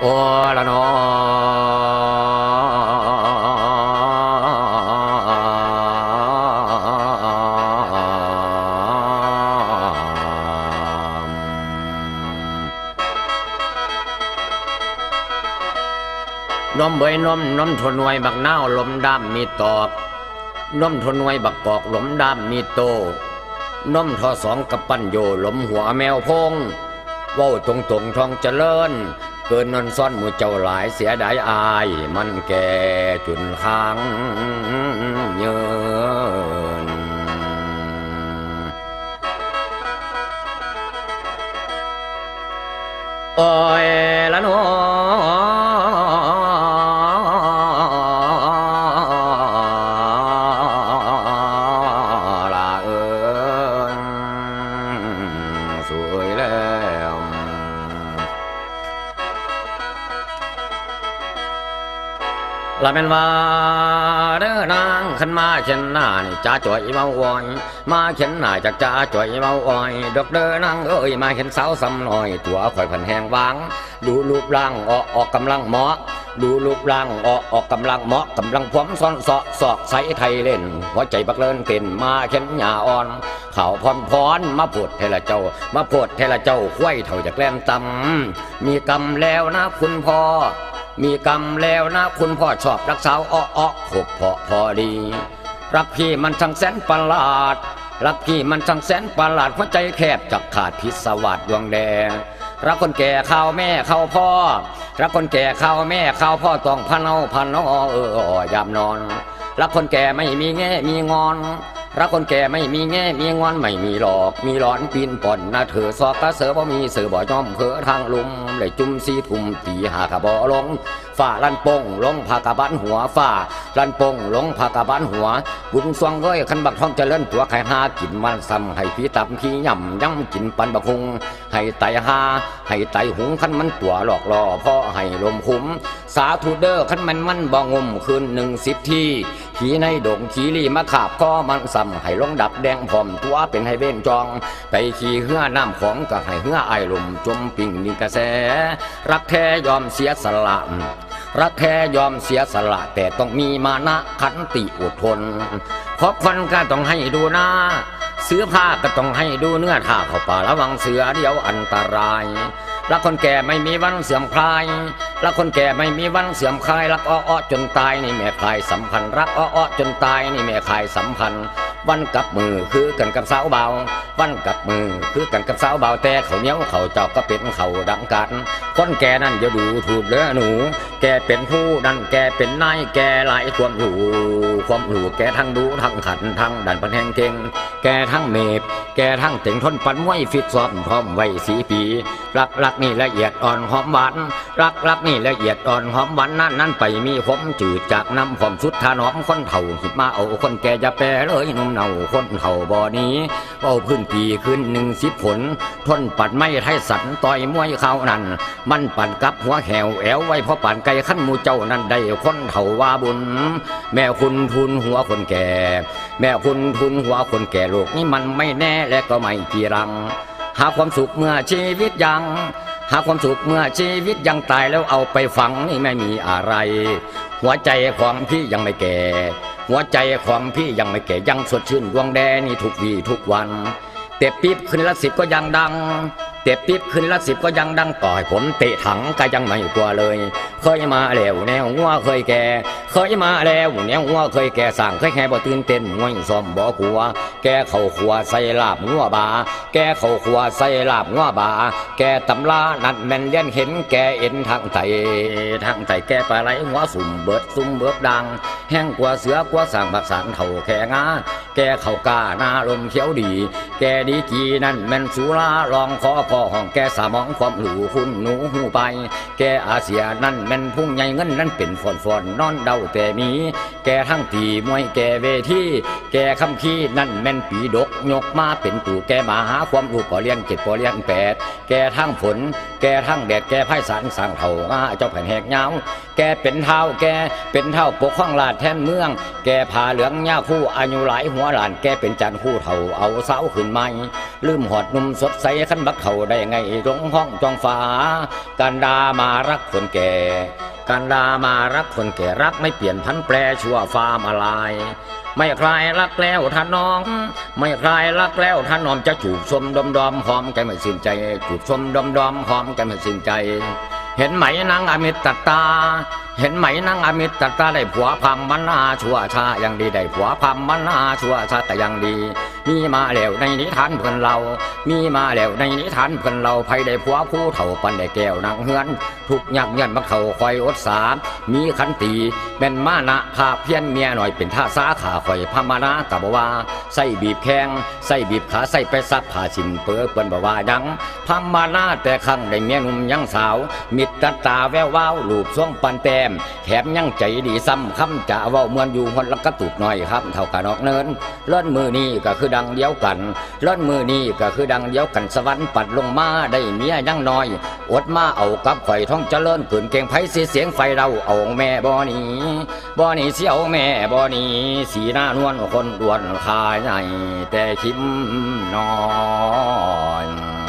โอ้ละนอน้อมเบยน้อมน้อมทนไว้บักนาวลมดำมีตอบน้อมทนไว้บักกอกลมดำมีโตน้อมทอสองกับปั้นโยลมหัวแมวพงเว้าตรงตรงทองเจริญ เกินนอนซ่อนหมู่เจ้าหลายเสียดายอาย มันแก่จุนค้างเยินอ้ ละแม่นว่าเด้อนางขันมาเข็นหน้านี่จ้าจ่อยเมาอ่อยมาเข็นหน้าจากจ้าจ่อยเมาอ่อยดอกเด้อนางเอ้ยมาเข็นสาวซ้ำน้อย ตัวข่อยพันแหงวาง ดูรูปร่างออกออกกำลังเหมาะดูรูปร่างออกออกกำลังเหมาะกำลังพร้อมซ้อนสาะสอกใสไทยเล่น หัวใจบักเลินเต้นมาเข็นหญ้าอ่อนข่าวพรพรมาพูดเทละเจ้า มาพูดเทละเจ้าคุ้ยเท่าจากแกล้มตำมีกรรมแล้วนะคุณพ่อ มีกรรมแล้วนะคุณพ่อชอบรักสาวอ้ออ้อขบพาะพอดี รักพี่มันช่างแสนประหลาด รักพี่มันช่างแสนประหลาดหัวใจแคบจักขาดพิศวาสดวงแดงรักคนแก่ข้าวแม่ข้าวพ่อ รักคนแก่ข้าวแม่ข้าวพ่อต้องพันเอาพันเอาเออเออยามนอน รักคนแก่ไม่มีแง่มีงอน รักคนแก่ไม่มีแง่มีงอนไม่มีหลอก มีหลอนปีนป่อนนะเธอซอกกระเสือบ่มีเสือบ่ยอมเพอทางลุมเลยจุ่มสีทุ่มตีหากระบ่ลงฝ่าลันโป่งลงผากะบันหัวฝ่าลันโป่งลงผากะบันหัว บุญสวงเอ้ยคันบักทองเจริญตัวไข่หากินมันซ้ำให้พี่ตับพี่ย่ำย่ำกินปันบักหุงให้ไตหาให้ไตหุงคันมันตัวหลอกล่อพ่อให้ลมคุ้ม สาธุเด้อคันมันมันบ่งมคืนหนึ่งสิบที ขี่ในดงขี่ลีมาขาบก็มันซ้ำให้ลงดับแดงพร้อมตัวเป็นให้เบ้นจอง ไปขี่เหือน้ำของก็ให้เหือไอลมจมปิ่งนิกระแส รักแท้ยอมเสียสละรักแท้ยอมเสียสละ แต่ต้องมีมานะขันติอดทนเพราะคนก็ต้องให้ดูหน้าเสื้อผ้าก็ต้องให้ดูเนื้อถ้าเข้าป่าระวังเสือเดียวอันตราย รักคนแก่ไม่มีวันเสื่อมคลาย รักคนแก่ไม่มีวันเสื่อมคลาย รักอ้ออ้อจนตายนี่แม่คลายสัมพันธ์ รักอ้ออ้อจนตายนี่แม่คลายสัมพันธ์ วันกับมือคือกันกับสาวเบา วันกับมือคือกันกับสาวเบาแต่เขาเนี้ยวเขาเจ้าก็เป็นเขาดังกันคนแก่นั่นอย่าดูถูกเด้อหนู แกเป็นผู้นั่นแกเป็นนายแกหลายความรู้ความรู้แกทั้งดูทั้งขันทั้งดันปันแหงเก่งแกทั้งเมบแกทั้งเต่งทนปันไว้ฟิตซ้อมพร้อมไว้สีปี รักรักนี่ละเอียดอ่อนหอมหวานรักรักนี่ละเอียดอ่อนหอมหวานนั่นนั่นไปมีผมจืดจากน้ำผมสุดทานอมคนเฒ่าหิบมาเอาคนแก่จะแปรเลยหนุ่มเน่าคนเฒ่าบ่อนี้เอาพื้นปีขึ้นหนึ่งสิบผล ทนปัดไม่ไทยสันต่อยมวยเขานั่น มันปั่นกับหัวแหวแอวไว้เพราะปั่นไก่ขั้นมูเจ้านั่นได้คนเฒ่าว่าบุญ แม่คุณทุนหัวคนแก่ แม่คุณทุนหัวคนแก่โลกนี้มันไม่แน่และก็ไม่จีรัง หาความสุขเมื่อชีวิตยังหาความสุขเมื่อชีวิตยังตายแล้วเอาไปฝังนี่ไม่มีอะไร หัวใจของพี่ยังไม่แก่ หัวใจของพี่ยังไม่แก่ยังสดชื่นดวงแดงนี่ทุกวีทุกวัน เตะปี๊บขึ้นละสิบก็ยังดัง เตะปี๊บขึ้นละสิบก็ยังดังต่อยผมเตะถังก็ยังไม่กลัวเลย เคยมาแล้วแนวหัวเคยแก่ เคยมาแล้วแนวหัวเคยแก่สั่งเคยแค่บ่ตื่นเต้นงวยซอมบ่กลัว แกเข้าครัวใส่ลาบงัวบา แกเข้าครัวใส่ลาบงัวบา แกตำลานั่นแม่นเลียนเห็นแกเอ็นทางไตทางไตแกปลาไหลหัวสุ่มเบิดสุ่มเบิดดัง แห้งกว่าเสือกว่าสั่งบักสางเท่าแค่งาแกเข้ากาหน้าลมเขียวดี แกดีกีนั่นแม่นสุราลองขอพอห้องแกสามองความหลูคุณหนูหูไป แกอาเซียนั่นแม่นพุ่งใหญ่เงินนั่นเป็นฝอนฝอนนอนเดาแต่มี แกทั้งตีมวยแกเวที แกคำขี้นั่นแม่นปีดกยกมาเป็นตู่แกมาหาความรู้ปอเลียนเจ็ดปอเลียนแปดแกทั้งฝน แกทั้งแดดแกไพ่สารสั่งเท่ามาเจ้าแผ่นแหกเงาแกเป็นเท้าแกเป็นเท้าปกข้องลาดแทนเมือง แกพาเหลืองย่าคู่อายุหลายหัวหลานแกเป็นจันคู่เท่าเอาเสาขึ้นไม้ลืมหอดนุ่มสดใสขันบักเท่าได้ไงตรงห้องจองฟ้ากันดามารักคนแก่ กันดามารักคนแก่รักไม่เปลี่ยนพันแปรชั่วฟ้ามาลายไม่ใครรักแล้วท่านน้อง ไม่ใครรักแล้วท่านน้อมจะจูบชมดมดอมหอมแกไม่สิ้นใจจูบชมดมดอมหอมแกไม่สิ้นใจ เห็นไหมนางอมิตตา เห็นไหมนางอมิตตาได้ผัวพัมมันนาชั่วชายังดีได้ผัวพัมมันนาชั่วชาแต่ยังดี มีมาแล้วในนิทานเพื่อนเรา มีมาแล้วในนิทานเพื่อนเราไผได้ผัวผู้เฒ่าปันได้แก้วนางเฮือน ทุกยากเงินมาเขาคอยอดสา มีขันตีเป็นมานะภาเพี้ยนเมียหน่อยเป็นท่าสาขาคอยพมานะกับว่าใส่บีบแข้งใส่บีบขาใส่ไปซักผ้าสินเปื้อเปิ้นบว่ายังพมานะแต่ครั้งได้เมียหนุ่มยังสาว มิตรตาแวววาวลูบช่วงปันแต้มแถมยังใจดีซ้ำคำจะเว้าเมือนอยู่คนละกระตุกหน่อยครับเท่ากันอกเนินเลื่อนมือนี้ก็คือดังเดียวกันเลื่อนมือนี้ก็คือดังเดียวกันสวรรค์ปัดลงมาได้เมียยังน้อย อดมาเอากับข่อยท้องเจริญขืนเก่งไผเสีเสียงไฟเราเอาแม่บ่อนีบ่อนีเสียวแม่บ่อนีสีหน้านวลคนดวนคายใหญ่แต่คิมน้อย